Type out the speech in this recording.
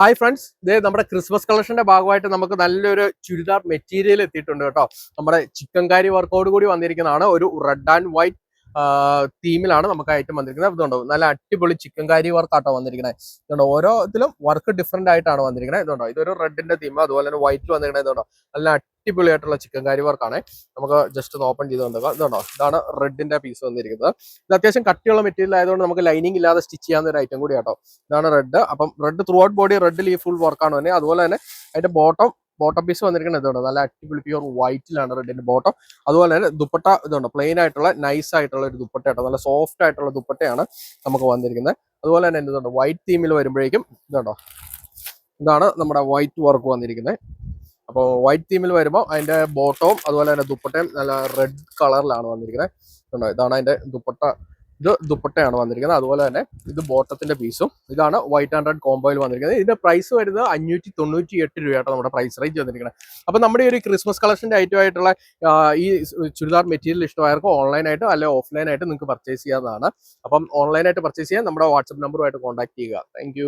Hi friends ഇതേ നമ്മുടെ Christmas കളക്ഷന്റെ ഭാഗമായിട്ട് നമുക്ക് നല്ലൊരു ചുരിദാർ മെറ്റീരിയൽ എത്തിയിട്ടുണ്ട് കേട്ടോ. നമ്മുടെ ചിക്കൻ കാരി വർക്കോട് കൂടി വന്നിരിക്കുന്നതാണ്. ഒരു റെഡ് ആൻഡ് വൈറ്റ് തീമിലാണ് നമുക്ക് ഐറ്റം വന്നിരിക്കുന്നത്. ഇതുണ്ടോ? നല്ല അടിപൊളി ചിക്കൻ കാരി വർക്കാട്ടോ വന്നിരിക്കുന്നത്. ഇതുണ്ടോ? ഓരോ ഇതിലും വർക്ക് ഡിഫറെന്റ് ആയിട്ടാണ് വന്നിരിക്കുന്നത്. ഇതുണ്ടോ? ഇതൊരു റെഡിന്റെ തീം അതുപോലെ തന്നെ വൈറ്റ് വന്നിരിക്കുന്നത്. ഇതുണ്ടോ? നല്ല അടിപൊളി ആയിട്ടുള്ള ചിക്കൻ കാരി വർക്കാണ് നമുക്ക് ജസ്റ്റ് ഒന്ന് ഓപ്പൺ ചെയ്ത് കൊണ്ടുപോകാം ഇതുണ്ടോ? ഇതാണ് റെഡിന്റെ പീസ് വന്നിരിക്കുന്നത്. ഇത് അത്യാവശ്യം കട്ടിയുള്ള മെറ്റീരിയൽ ആയതുകൊണ്ട് നമുക്ക് ലൈനിങ് ഇല്ലാതെ സ്റ്റിച്ച് ചെയ്യാവുന്ന ഒരു ഐറ്റം കൂടി കേട്ടോ ഇതാണ് റെഡ് അപ്പം റെഡ് ത്രൂ ഔട്ട് ബോഡി റെഡിൽ ഈ ഫുൾ വർക്കാണ് തന്നെ അതുപോലെ തന്നെ അതിന്റെ ബോട്ടം ബോട്ടം പീസ് വന്നിരിക്കുന്നത് ഇതുണ്ട്? നല്ല അടിപൊളി പ്യൂർ വൈറ്റിലാണ് റെഡിന്റെ ബോട്ടം അതുപോലെ തന്നെ ദുപ്പട്ട ഇതുണ്ട്? പ്ലെയിൻ ആയിട്ടുള്ള നൈസ് ആയിട്ടുള്ള ഒരു ദുപ്പട്ട കേട്ടോ നല്ല സോഫ്റ്റ് ആയിട്ടുള്ള ദുപ്പട്ടയാണ് നമുക്ക് വന്നിരിക്കുന്നത്. അതുപോലെ തന്നെ എന്തുണ്ട് വൈറ്റ് തീമിൽ വരുമ്പോഴേക്കും ഇതുണ്ടോ? ഇതാണ് നമ്മുടെ വൈറ്റ് വർക്ക് വന്നിരിക്കുന്നത്. അപ്പോൾ വൈറ്റ് തീമിൽ വരുമ്പോൾ അതിന്റെ ബോട്ടവും അതുപോലെ തന്നെ ദുപ്പട്ടയും നല്ല റെഡ് കളറിലാണ് വന്നിരിക്കുന്നത്. ഇതാണ് അതിന്റെ ദുപ്പട്ട ഇത് ദുപ്പട്ടയാണ് വന്നിരിക്കുന്നത്. അതുപോലെ തന്നെ ഇത് ബോട്ടത്തിന്റെ പീസും ഇതാണ് വൈറ്റ് റെഡ് കോംബോയിൽ വന്നിരിക്കുന്നത്. ഇതിന്റെ പ്രൈസ് വരുന്നത് അഞ്ഞൂറ്റി തൊണ്ണൂറ്റി എട്ട് രൂപയാണ് നമ്മുടെ പ്രൈസ് റേഞ്ച് വന്നിരിക്കുന്നത്. അപ്പോൾ നമ്മുടെ ഒരു ക്രിസ്മസ് കളക്ഷന്റെ ഐറ്റം ആയിട്ടുള്ള ഈ ചുരിദാർ മെറ്റീരിയൽ ഇഷ്ടമായവർക്ക് ഓൺലൈനായിട്ട് അല്ലെങ്കിൽ ഓഫ്ലൈനായിട്ട് നിങ്ങൾക്ക് പർച്ചേസ് ചെയ്യാവുന്നതാണ്. അപ്പം ഓൺലൈനായിട്ട് പർച്ചേസ് ചെയ്യാൻ നമ്മുടെ വാട്സപ്പ് നമ്പറുമായിട്ട് കോൺടാക്ട് ചെയ്യുക. താങ്ക്